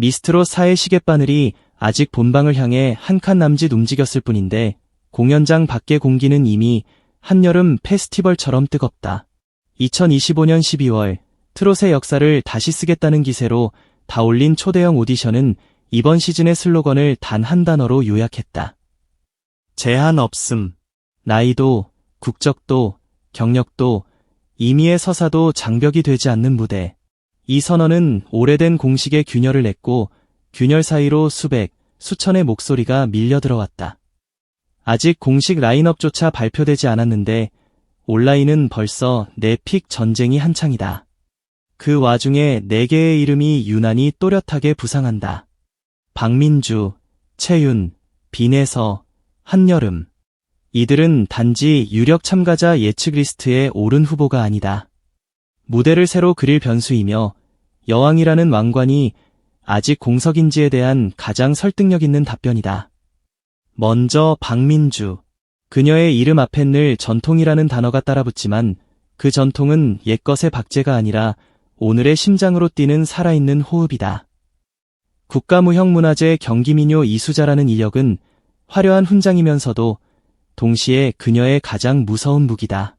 미스트롯 사의 시계바늘이 아직 본방을 향해 한 칸 남짓 움직였을 뿐인데 공연장 밖의 공기는 이미 한여름 페스티벌처럼 뜨겁다. 2025년 12월 트롯의 역사를 다시 쓰겠다는 기세로 다 올린 초대형 오디션은 이번 시즌의 슬로건을 단 한 단어로 요약했다. 제한 없음. 나이도, 국적도, 경력도, 임의의 서사도 장벽이 되지 않는 무대. 이 선언은 오래된 공식의 균열을 냈고 균열 사이로 수백, 수천의 목소리가 밀려 들어왔다. 아직 공식 라인업조차 발표되지 않았는데 온라인은 벌써 내픽 전쟁이 한창이다. 그 와중에 네 개의 이름이 유난히 또렷하게 부상한다. 박민주, 채윤, 비내서, 한여름. 이들은 단지 유력 참가자 예측 리스트에 오른 후보가 아니다. 무대를 새로 그릴 변수이며 여왕이라는 왕관이 아직 공석인지에 대한 가장 설득력 있는 답변이다. 먼저 박민주. 그녀의 이름 앞엔 늘 전통이라는 단어가 따라붙지만 그 전통은 옛것의 박제가 아니라 오늘의 심장으로 뛰는 살아있는 호흡이다. 국가무형문화재 경기민요 이수자라는 이력은 화려한 훈장이면서도 동시에 그녀의 가장 무서운 무기다.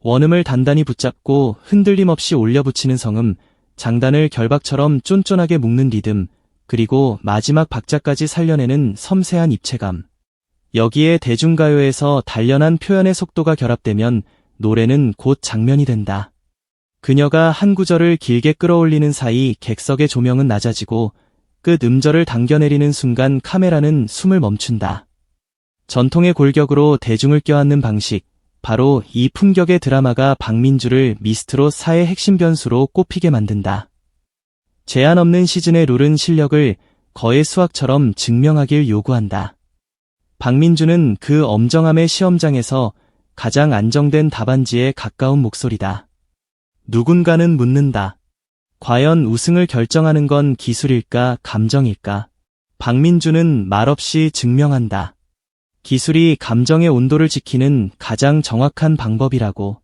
원음을 단단히 붙잡고 흔들림 없이 올려붙이는 성음, 장단을 결박처럼 쫀쫀하게 묶는 리듬, 그리고 마지막 박자까지 살려내는 섬세한 입체감. 여기에 대중가요에서 단련한 표현의 속도가 결합되면 노래는 곧 장면이 된다. 그녀가 한 구절을 길게 끌어올리는 사이 객석의 조명은 낮아지고 끝 음절을 당겨내리는 순간 카메라는 숨을 멈춘다. 전통의 골격으로 대중을 껴안는 방식, 바로 이 품격의 드라마가 박민주를 미스트롯 사의 핵심 변수로 꼽히게 만든다. 제한 없는 시즌의 룰은 실력을 거의 수학처럼 증명하길 요구한다. 박민주는 그 엄정함의 시험장에서 가장 안정된 답안지에 가까운 목소리다. 누군가는 묻는다. 과연 우승을 결정하는 건 기술일까, 감정일까? 박민주는 말없이 증명한다. 기술이 감정의 온도를 지키는 가장 정확한 방법이라고.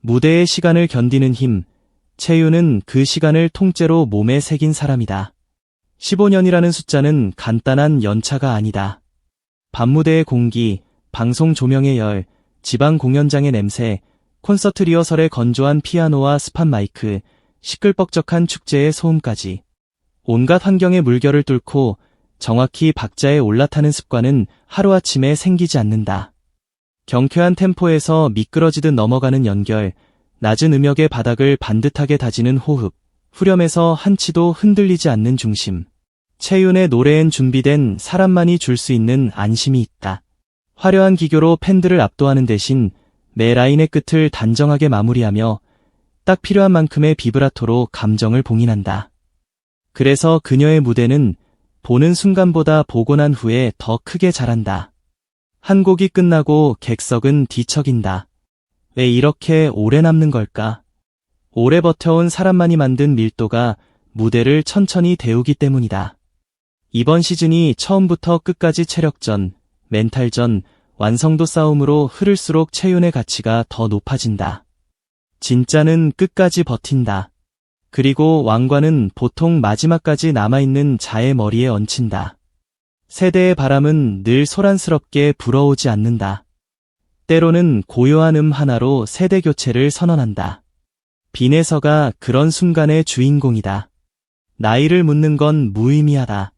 무대의 시간을 견디는 힘, 채유는 그 시간을 통째로 몸에 새긴 사람이다. 15년이라는 숫자는 간단한 연차가 아니다. 밤무대의 공기, 방송 조명의 열, 지방 공연장의 냄새, 콘서트 리허설의 건조한 피아노와 스팟 마이크, 시끌벅적한 축제의 소음까지. 온갖 환경의 물결을 뚫고 정확히 박자에 올라타는 습관은 하루아침에 생기지 않는다. 경쾌한 템포에서 미끄러지듯 넘어가는 연결, 낮은 음역의 바닥을 반듯하게 다지는 호흡, 후렴에서 한치도 흔들리지 않는 중심. 채윤의 노래엔 준비된 사람만이 줄 수 있는 안심이 있다. 화려한 기교로 팬들을 압도하는 대신 매 라인의 끝을 단정하게 마무리하며 딱 필요한 만큼의 비브라토로 감정을 봉인한다. 그래서 그녀의 무대는 보는 순간보다 보고 난 후에 더 크게 자란다. 한 곡이 끝나고 객석은 뒤척인다. 왜 이렇게 오래 남는 걸까? 오래 버텨온 사람만이 만든 밀도가 무대를 천천히 데우기 때문이다. 이번 시즌이 처음부터 끝까지 체력전, 멘탈전, 완성도 싸움으로 흐를수록 체윤의 가치가 더 높아진다. 진짜는 끝까지 버틴다. 그리고 왕관은 보통 마지막까지 남아있는 자의 머리에 얹힌다. 세대의 바람은 늘 소란스럽게 불어오지 않는다. 때로는 고요한 음 하나로 세대 교체를 선언한다. 빈에서가 그런 순간의 주인공이다. 나이를 묻는 건 무의미하다.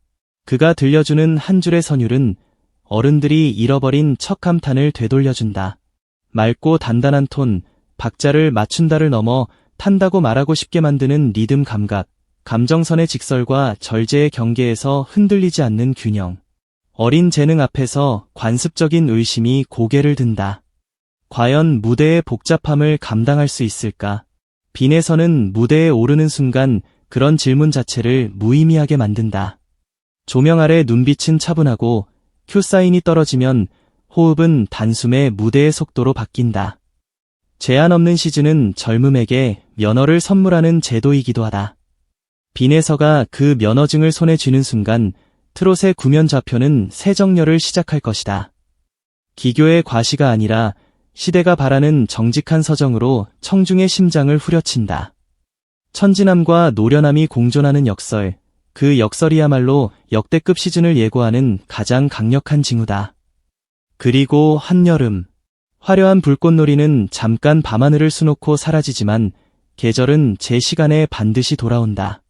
그가 들려주는 한 줄의 선율은 어른들이 잃어버린 첫 감탄을 되돌려준다. 맑고 단단한 톤, 박자를 맞춘다를 넘어 탄다고 말하고 싶게 만드는 리듬 감각, 감정선의 직설과 절제의 경계에서 흔들리지 않는 균형. 어린 재능 앞에서 관습적인 의심이 고개를 든다. 과연 무대의 복잡함을 감당할 수 있을까? 빈에서는 무대에 오르는 순간 그런 질문 자체를 무의미하게 만든다. 조명 아래 눈빛은 차분하고 큐 사인이 떨어지면 호흡은 단숨에 무대의 속도로 바뀐다. 제한 없는 시즌은 젊음에게 면허를 선물하는 제도이기도 하다. 빈에서가 그 면허증을 손에 쥐는 순간 트롯의 구면 좌표는 새 정렬을 시작할 것이다. 기교의 과시가 아니라 시대가 바라는 정직한 서정으로 청중의 심장을 후려친다. 천진함과 노련함이 공존하는 역설, 그 역설이야말로 역대급 시즌을 예고하는 가장 강력한 징후다. 그리고 한여름. 화려한 불꽃놀이는 잠깐 밤하늘을 수놓고 사라지지만 계절은 제 시간에 반드시 돌아온다.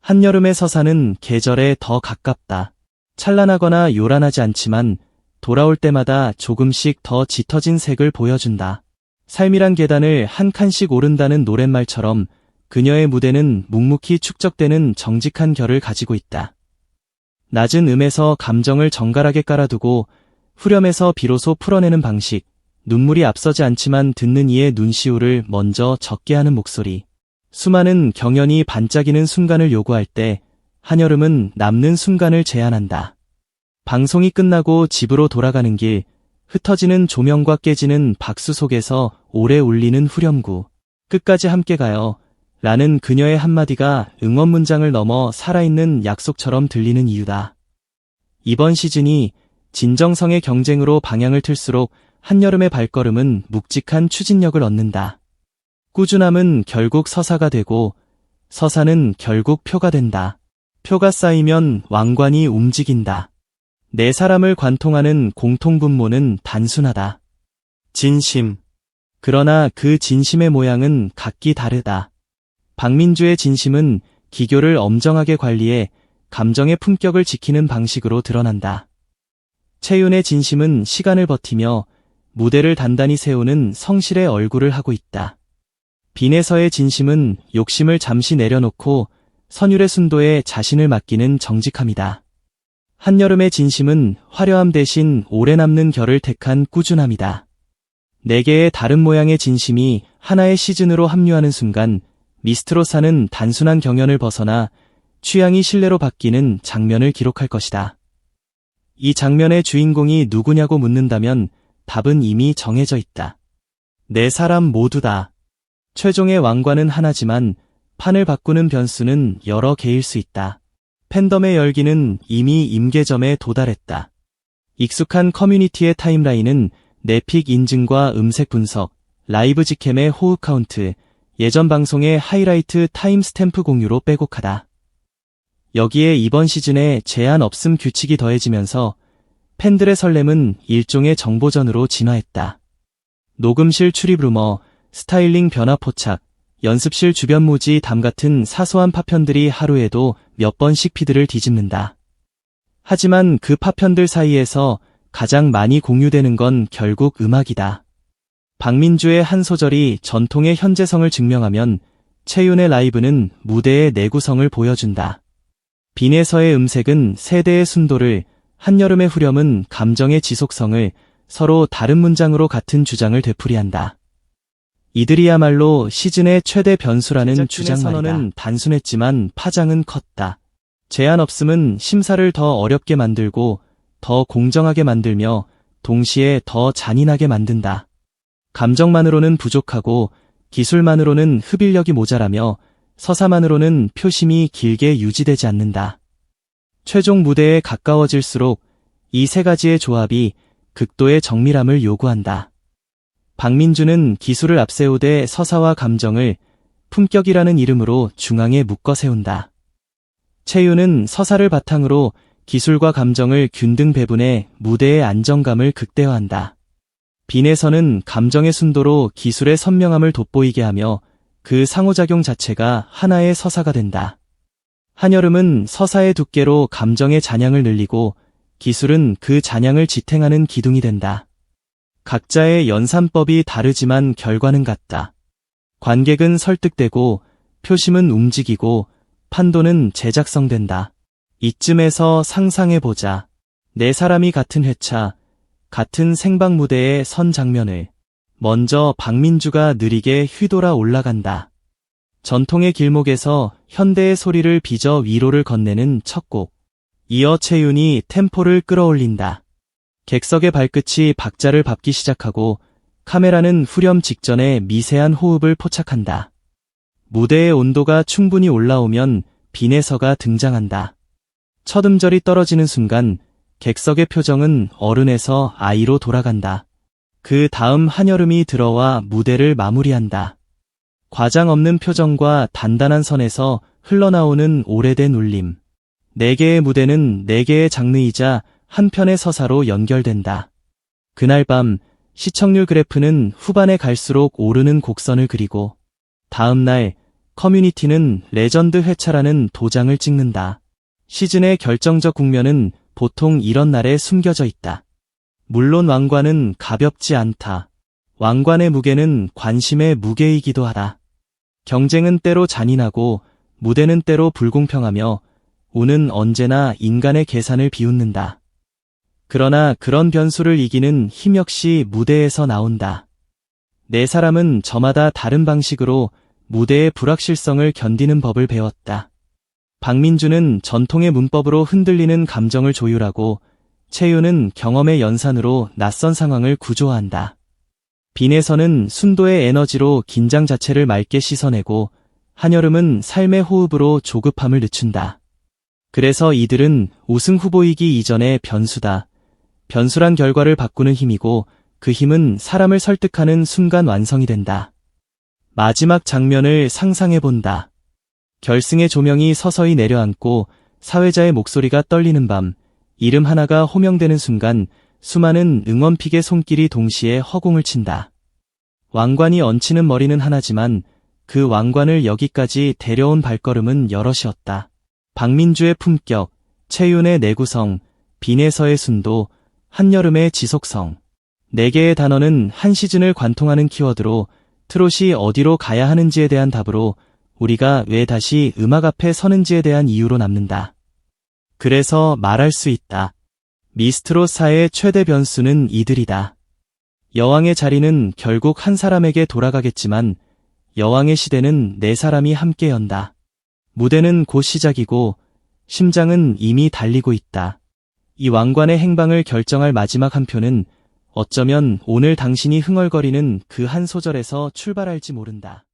한여름의 서사는 계절에 더 가깝다. 찬란하거나 요란하지 않지만 돌아올 때마다 조금씩 더 짙어진 색을 보여준다. 삶이란 계단을 한 칸씩 오른다는 노랫말처럼 그녀의 무대는 묵묵히 축적되는 정직한 결을 가지고 있다. 낮은 음에서 감정을 정갈하게 깔아두고 후렴에서 비로소 풀어내는 방식, 눈물이 앞서지 않지만 듣는 이의 눈시울을 먼저 적게 하는 목소리, 수많은 경연이 반짝이는 순간을 요구할 때 한여름은 남는 순간을 제한한다. 방송이 끝나고 집으로 돌아가는 길, 흩어지는 조명과 깨지는 박수 속에서 오래 울리는 후렴구, 끝까지 함께 가요. 라는 그녀의 한마디가 응원 문장을 넘어 살아있는 약속처럼 들리는 이유다. 이번 시즌이 진정성의 경쟁으로 방향을 틀수록 한여름의 발걸음은 묵직한 추진력을 얻는다. 꾸준함은 결국 서사가 되고 서사는 결국 표가 된다. 표가 쌓이면 왕관이 움직인다. 네 사람을 관통하는 공통분모는 단순하다. 진심. 그러나 그 진심의 모양은 각기 다르다. 박민주의 진심은 기교를 엄정하게 관리해 감정의 품격을 지키는 방식으로 드러난다. 채윤의 진심은 시간을 버티며 무대를 단단히 세우는 성실의 얼굴을 하고 있다. 빈에서의 진심은 욕심을 잠시 내려놓고 선율의 순도에 자신을 맡기는 정직함이다. 한여름의 진심은 화려함 대신 오래 남는 결을 택한 꾸준함이다. 네 개의 다른 모양의 진심이 하나의 시즌으로 합류하는 순간 미스트로사는 단순한 경연을 벗어나 취향이 신뢰로 바뀌는 장면을 기록할 것이다. 이 장면의 주인공이 누구냐고 묻는다면 답은 이미 정해져 있다. 네 사람 모두 다. 최종의 왕관은 하나지만 판을 바꾸는 변수는 여러 개일 수 있다. 팬덤의 열기는 이미 임계점에 도달했다. 익숙한 커뮤니티의 타임라인은 내픽 인증과 음색 분석, 라이브 직캠의 호흡 카운트, 예전 방송의 하이라이트 타임 스탬프 공유로 빼곡하다. 여기에 이번 시즌에 제한 없음 규칙이 더해지면서 팬들의 설렘은 일종의 정보전으로 진화했다. 녹음실 출입 루머, 스타일링 변화 포착, 연습실 주변 모지 담 같은 사소한 파편들이 하루에도 몇 번씩 피드를 뒤집는다. 하지만 그 파편들 사이에서 가장 많이 공유되는 건 결국 음악이다. 박민주의 한 소절이 전통의 현재성을 증명하면 채윤의 라이브는 무대의 내구성을 보여준다. 빈에서의 음색은 세대의 순도를, 한여름의 후렴은 감정의 지속성을 서로 다른 문장으로 같은 주장을 되풀이한다. 이들이야말로 시즌의 최대 변수라는 주장 선언은 단순했지만 파장은 컸다. 제한 없음은 심사를 더 어렵게 만들고 더 공정하게 만들며 동시에 더 잔인하게 만든다. 감정만으로는 부족하고 기술만으로는 흡일력이 모자라며 서사만으로는 표심이 길게 유지되지 않는다. 최종 무대에 가까워질수록 이 세 가지의 조합이 극도의 정밀함을 요구한다. 박민주는 기술을 앞세우되 서사와 감정을 품격이라는 이름으로 중앙에 묶어 세운다. 채윤은 서사를 바탕으로 기술과 감정을 균등 배분해 무대의 안정감을 극대화한다. 빈에서는 감정의 순도로 기술의 선명함을 돋보이게 하며 그 상호작용 자체가 하나의 서사가 된다. 한여름은 서사의 두께로 감정의 잔향을 늘리고 기술은 그 잔향을 지탱하는 기둥이 된다. 각자의 연산법이 다르지만 결과는 같다. 관객은 설득되고 표심은 움직이고 판도는 제작성된다. 이쯤에서 상상해보자. 네 사람이 같은 회차, 같은 생방 무대의 선 장면을 먼저 박민주가 느리게 휘돌아 올라간다. 전통의 길목에서 현대의 소리를 빚어 위로를 건네는 첫 곡. 이어 채윤이 템포를 끌어올린다. 객석의 발끝이 박자를 밟기 시작하고 카메라는 후렴 직전에 미세한 호흡을 포착한다. 무대의 온도가 충분히 올라오면 빈에서가 등장한다. 첫 음절이 떨어지는 순간 객석의 표정은 어른에서 아이로 돌아간다. 그 다음 한여름이 들어와 무대를 마무리한다. 과장 없는 표정과 단단한 선에서 흘러나오는 오래된 울림. 네 개의 무대는 네 개의 장르이자 한 편의 서사로 연결된다. 그날 밤 시청률 그래프는 후반에 갈수록 오르는 곡선을 그리고 다음 날 커뮤니티는 레전드 회차라는 도장을 찍는다. 시즌의 결정적 국면은 보통 이런 날에 숨겨져 있다. 물론 왕관은 가볍지 않다. 왕관의 무게는 관심의 무게이기도 하다. 경쟁은 때로 잔인하고 무대는 때로 불공평하며 운은 언제나 인간의 계산을 비웃는다. 그러나 그런 변수를 이기는 힘 역시 무대에서 나온다. 네 사람은 저마다 다른 방식으로 무대의 불확실성을 견디는 법을 배웠다. 박민주는 전통의 문법으로 흔들리는 감정을 조율하고 채유는 경험의 연산으로 낯선 상황을 구조화한다. 빈에서는 순도의 에너지로 긴장 자체를 맑게 씻어내고 한여름은 삶의 호흡으로 조급함을 늦춘다. 그래서 이들은 우승 후보이기 이전의 변수다. 변수란 결과를 바꾸는 힘이고 그 힘은 사람을 설득하는 순간 완성이 된다. 마지막 장면을 상상해 본다. 결승의 조명이 서서히 내려앉고 사회자의 목소리가 떨리는 밤, 이름 하나가 호명되는 순간 수많은 응원픽의 손길이 동시에 허공을 친다. 왕관이 얹히는 머리는 하나지만 그 왕관을 여기까지 데려온 발걸음은 여럿이었다. 박민주의 품격, 최윤의 내구성, 빈에서의 순도, 한여름의 지속성. 네 개의 단어는 한 시즌을 관통하는 키워드로 트롯이 어디로 가야 하는지에 대한 답으로 우리가 왜 다시 음악 앞에 서는지에 대한 이유로 남는다. 그래서 말할 수 있다. 미스트롯사의 최대 변수는 이들이다. 여왕의 자리는 결국 한 사람에게 돌아가겠지만 여왕의 시대는 네 사람이 함께 연다. 무대는 곧 시작이고 심장은 이미 달리고 있다. 이 왕관의 행방을 결정할 마지막 한 표는 어쩌면 오늘 당신이 흥얼거리는 그 한 소절에서 출발할지 모른다.